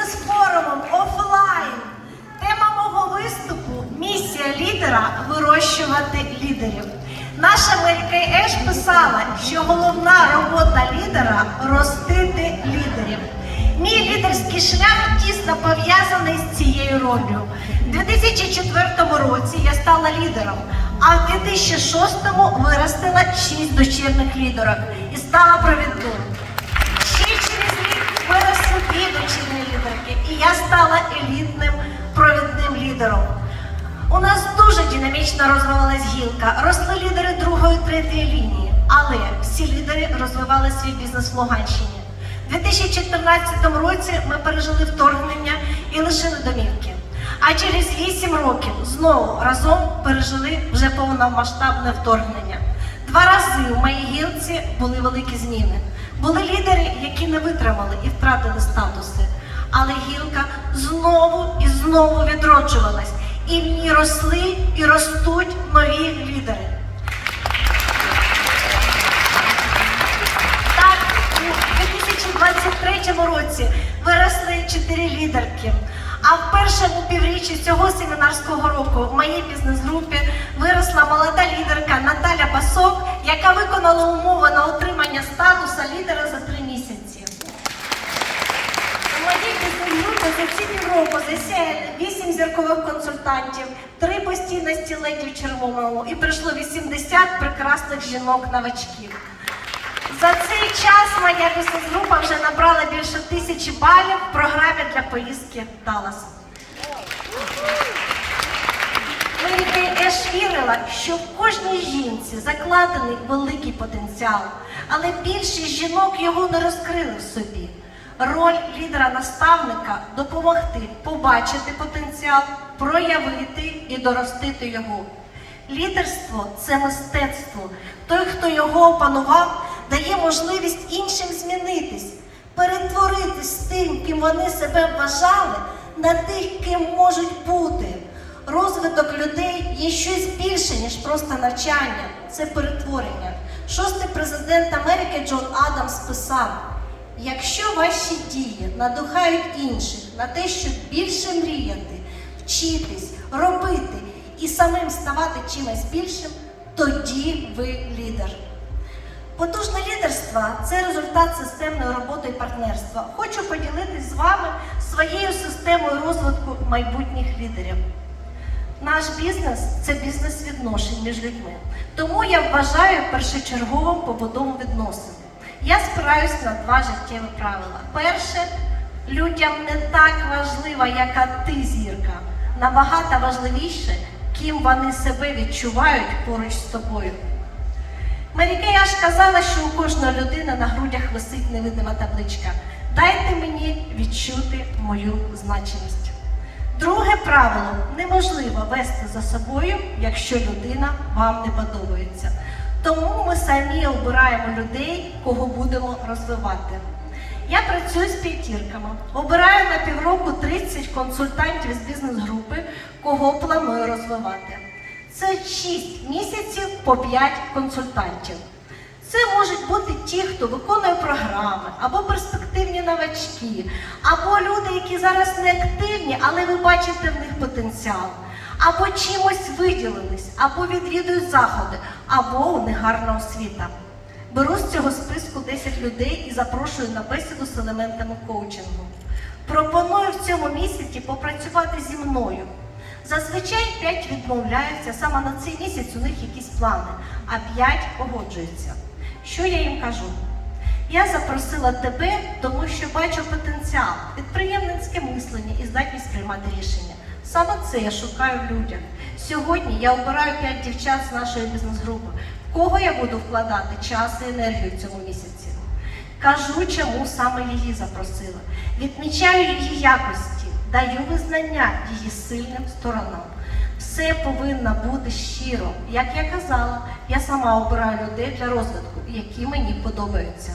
бізнес-форумом офлайн. Тема мого виступу місія лідера вирощувати лідерів. Наша Мері Еш писала, що головна робота лідера ростити лідерів. Мій лідерський шлях тісно пов'язаний з цією ролью. У 2004 році я стала лідером, а в 2006 виростила 6 дочірних лідерок і стала провідною. Дочірні лідерки, і я стала елітним провідним лідером. У нас дуже динамічно розвивалась гілка, росли лідери другої, третьої лінії, але всі лідери розвивали свій бізнес в Луганщині. У 2014 році ми пережили вторгнення і лишили домівки. А через 8 років знову разом пережили вже повномасштабне вторгнення. Два рази в моїй гілці були великі зміни. Були лідери, які не витримали і втратили статуси. Але гілка знову і знову відроджувалась, і в ній росли і ростуть нові лідери. Так, у 2023 році виросли чотири лідерки. А в першому півріччі цього семінарського року в моїй бізнес-групі виросла молода лідерка Наталя Басок, яка виконала умови на отримання статуса лідера за три місяці. Бізнес-групі за ці півроку засяяли 8 зіркових консультантів, три постійності леді в червоному і прийшло 80 прекрасних жінок-новачків. За цей час моя бізнес-група вже набрала більше тисячі балів в програмі для поїздки Даллас. Мері Еш вірила, що в кожній жінці закладений великий потенціал, але більшість жінок його не розкрили в собі. Роль лідера-наставника допомогти побачити потенціал, проявити і доростити його. Лідерство це мистецтво. Той, хто його опанував, дає можливість іншим змінитись, перетворитись тим, ким вони себе вважали, на тих, ким можуть бути. Розвиток людей є щось більше, ніж просто навчання, це перетворення. Шостий президент Америки Джон Адамс писав: якщо ваші дії надихають інших на те, щоб більше мріяти, вчитись, робити і самим ставати чимось більшим, тоді ви лідер. Потужне лідерство це результат системної роботи і партнерства. Хочу поділитись з вами своєю системою розвитку майбутніх лідерів. Наш бізнес це бізнес відношень між людьми. Тому я вважаю першочерговим побудову відносин. Я спираюсь на два життєві правила. Перше, людям не так важливо, яка ти зірка. Набагато важливіше, ким вони себе відчувають поруч з тобою. Марікей аж казала, що у кожної людини на грудях висить невидима табличка. Дайте мені відчути мою значимість. Друге правило неможливо вести за собою, якщо людина вам не подобається. Тому ми самі обираємо людей, кого будемо розвивати. Я працюю з п'ятірками, обираю на півроку 30 консультантів з бізнес-групи, кого планую розвивати. Це 6 місяців по 5 консультантів. Це можуть бути ті, хто виконує програми, або перспективні новачки, або люди, які зараз не активні, але ви бачите в них потенціал, або чимось виділились, або відвідують заходи, або у них гарна освіта. Беру з цього списку 10 людей і запрошую на бесіду з елементами коучингу. Пропоную в цьому місяці попрацювати зі мною. Зазвичай 5 відмовляються, саме на цей місяць у них якісь плани, а 5 погоджуються. Що я їм кажу? Я запросила тебе, тому що бачу потенціал, підприємницьке мислення і здатність приймати рішення. Саме це я шукаю в людях. Сьогодні я обираю 5 дівчат з нашої бізнес-групи. В кого я буду вкладати час і енергію в цьому місяці? Кажу, чому саме її запросила. Відмічаю її якості, даю визнання її сильним сторонам. Все повинно бути щиро. Як я казала, я сама обираю людей для розвитку, які мені подобаються.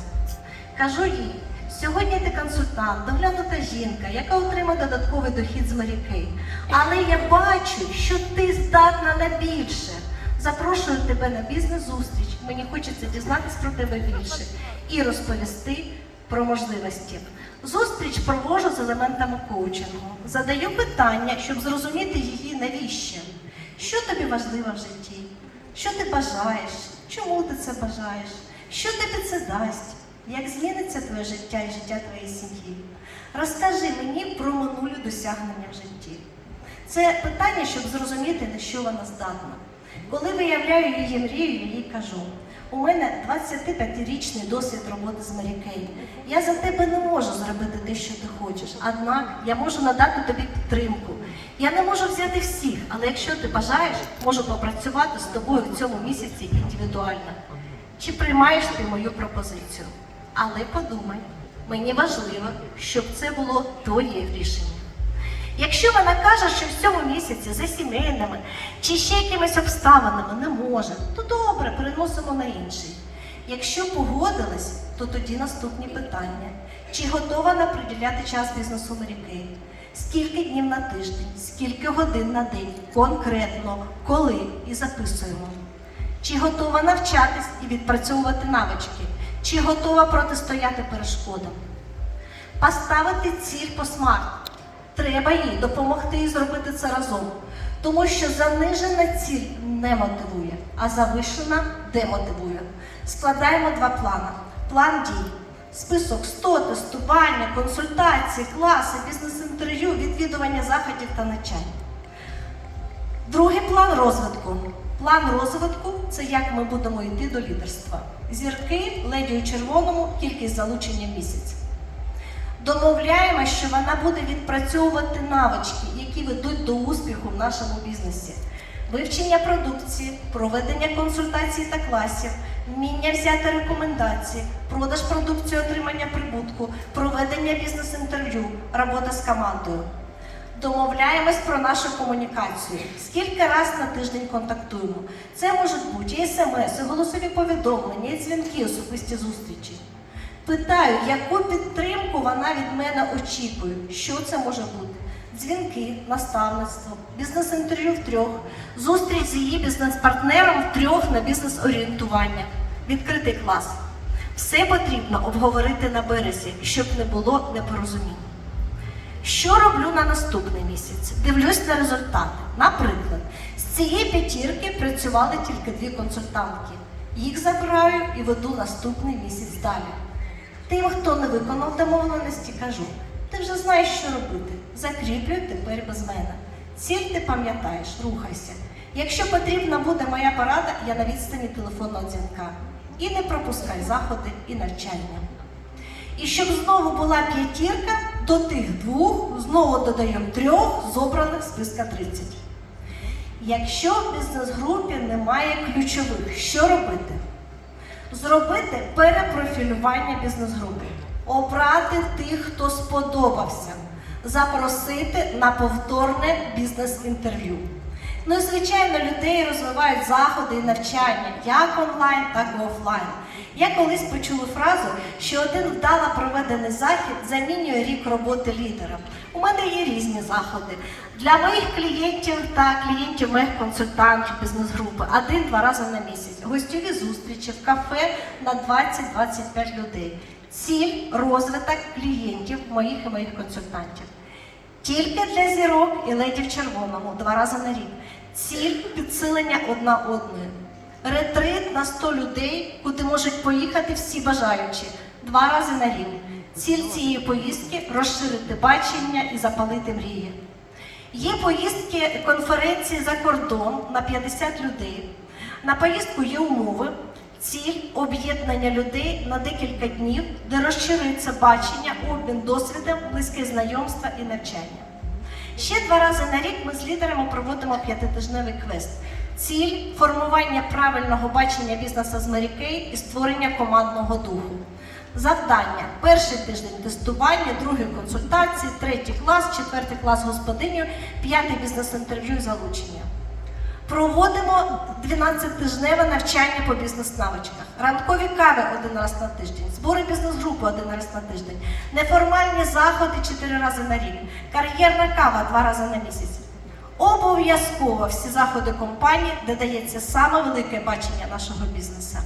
Кажу їй, сьогодні ти консультант, доглянута жінка, яка отримає додатковий дохід з Марікей. Але я бачу, що ти здатна на більше. Запрошую тебе на бізнес-зустріч. Мені хочеться дізнатися про тебе більше і розповісти про можливості. Зустріч провожу з елементами коучингу. Задаю питання, щоб зрозуміти її навіщо. Що тобі важливо в житті? Що ти бажаєш? Чому ти це бажаєш? Що тобі це дасть? Як зміниться твоє життя і життя твоєї сім'ї? Розкажи мені про минулі досягнення в житті. Це питання, щоб зрозуміти, на що вона здатна. Коли виявляю її мрію, я їй кажу: у мене 25-річний досвід роботи з Марікей. Я за тебе не можу зробити те, що ти хочеш. Однак я можу надати тобі підтримку. Я не можу взяти всіх, але якщо ти бажаєш, можу попрацювати з тобою в цьому місяці індивідуально. Чи приймаєш ти мою пропозицію? Але подумай, мені важливо, щоб це було твоє рішення. Якщо вона каже, що в цьому місяці за сімейними чи ще якимись обставинами не може, то добре, переносимо на інший. Якщо погодилась, то тоді наступні питання. Чи готова вона приділяти час бізнесу Марікей? Скільки днів на тиждень, скільки годин на день, конкретно, коли і записуємо. Чи готова навчатись і відпрацьовувати навички? Чи готова протистояти перешкодам? Поставити ціль по смарт. Треба їй допомогти і зробити це разом. Тому що занижена ціль не мотивує, а завишена демотивує. Складаємо два плани. План дій. Список 100, тестування, консультації, класи, бізнес-інтерв'ю, відвідування заходів та навчань. Другий план розвитку. План розвитку це як ми будемо йти до лідерства. Зірки, леді у червоному, кількість залучення місяць. Домовляємо, що вона буде відпрацьовувати навички, які ведуть до успіху в нашому бізнесі. Вивчення продукції, проведення консультацій та класів, вміння взяти рекомендації, продаж продукції, отримання прибутку, проведення бізнес-інтерв'ю, робота з командою. Домовляємось про нашу комунікацію. Скільки раз на тиждень контактуємо. Це можуть бути і смс, і голосові повідомлення, і дзвінки, особисті зустрічі. Питаю, яку підтримку вона від мене очікує, що це може бути? Дзвінки, наставництво, бізнес-інтерв'ю втрьох, зустріч з її бізнес-партнером втрьох на бізнес-орієнтування, відкритий клас. Все потрібно обговорити на березі, щоб не було непорозумінь. Що роблю на наступний місяць? Дивлюсь на результати. Наприклад, з цієї п'ятірки працювали тільки дві консультантки. Їх забираю і веду наступний місяць далі. Тим, хто не виконав домовленості, кажу: ти вже знаєш, що робити. Закріплюй тепер без мене. Ціль ти пам'ятаєш, рухайся. Якщо потрібна буде моя порада, я на відстані телефонного дзвінка. І не пропускай заходи і навчання. І щоб знову була п'ятірка, до тих двох знову додаємо трьох з обраних списка 30. Якщо в бізнес-групі немає ключових, що робити? Зробити перепрофілювання бізнес-групи, обрати тих, хто сподобався, запросити на повторне бізнес-інтерв'ю. Ну і звичайно, людей розвивають заходи і навчання як онлайн, так і офлайн. Я колись почула фразу, що один вдало проведений захід замінює рік роботи лідера. У мене є різні заходи. Для моїх клієнтів та клієнтів моїх консультантів бізнес-групи один-два рази на місяць. Гостьові зустрічі в кафе на 20-25 людей. Ціль розвиток клієнтів моїх і моїх консультантів. Тільки для зірок і леді в червоному два рази на рік. Ціль підсилення одна одної. Ретрит на 100 людей, куди можуть поїхати всі бажаючі два рази на рік. Ціль цієї поїздки розширити бачення і запалити мрії. Є поїздки конференції за кордон на 50 людей. На поїздку є умови, ціль об'єднання людей на декілька днів, де розширюється бачення, обмін досвідом, близьке знайомства і навчання. Ще два рази на рік ми з лідерами проводимо п'ятитижневий квест. Ціль формування правильного бачення бізнесу з Марікей і створення командного духу. Завдання: перший тиждень тестування, другий консультації, третій клас, четвертий клас господиню, п'ятий бізнес-інтерв'ю і залучення. Проводимо 12-тижневе навчання по бізнес-навичках, ранкові кави один раз на тиждень, збори бізнес-групи один раз на тиждень, неформальні заходи 4 рази на рік, кар'єрна кава 2 рази на місяць. Обов'язково всі заходи компанії, де дається саме велике бачення нашого бізнесу.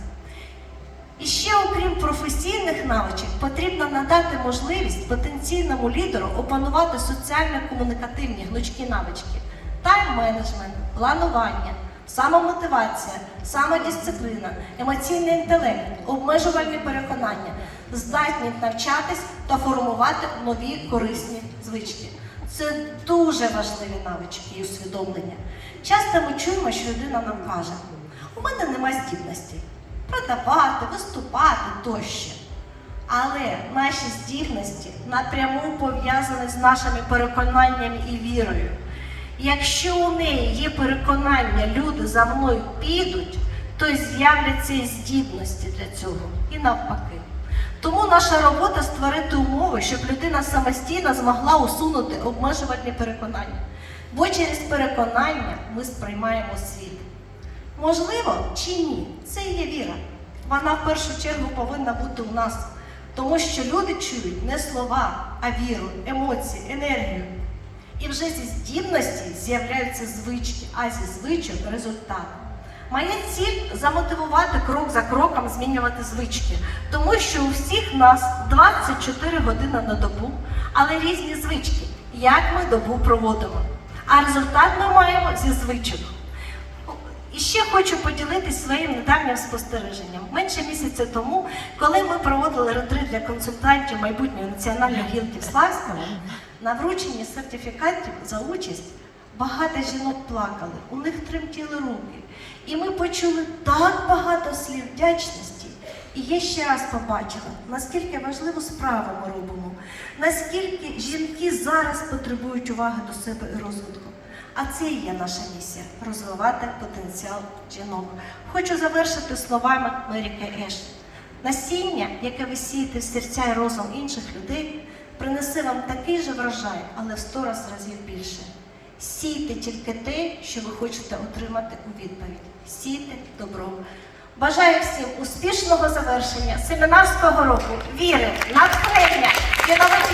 І ще, окрім професійних навичок, потрібно надати можливість потенційному лідеру опанувати соціально-комунікативні гнучкі навички, тайм-менеджмент, планування, самомотивація, самодисципліна, емоційний інтелект, обмежувальні переконання, здатність навчатись та формувати нові корисні звички. Це дуже важливі навички і усвідомлення. Часто ми чуємо, що людина нам каже: у мене немає здібностей продавати, виступати тощо. Але наші здібності напряму пов'язані з нашими переконаннями і вірою. Якщо у неї є переконання, люди за мною підуть, то з'являться і здібності для цього і навпаки. Тому наша робота створити умови, щоб людина самостійно змогла усунути обмежувальні переконання. Бо через переконання ми сприймаємо світ. Можливо чи ні, це і є віра. Вона в першу чергу повинна бути у нас, тому що люди чують не слова, а віру, емоції, енергію. І вже зі здібності з'являються звички, а зі звичок результат. Моя ціль замотивувати крок за кроком змінювати звички, тому що у всіх нас 24 години на добу, але різні звички, як ми добу проводимо. А результат ми маємо зі звичок. І ще хочу поділитись своїм недавнім спостереженням. Менше місяця тому, коли ми проводили ретрит для консультантів майбутньої національної гілки в на врученні сертифікатів за участь багато жінок плакали, у них тремтіли руки. І ми почули так багато слів вдячності. І я ще раз побачила, наскільки важливу справу ми робимо, наскільки жінки зараз потребують уваги до себе і розвитку. А це і є наша місія розвивати потенціал жінок. Хочу завершити словами Меріки Еш. Насіння, яке ви сієте в серця і розум інших людей, принесе вам такий же врожай, але в сто раз разів більше. Сійте тільки те, що ви хочете отримати у відповідь. Сійте добро. Бажаю всім успішного завершення семінарського року, віри, натхнення і нових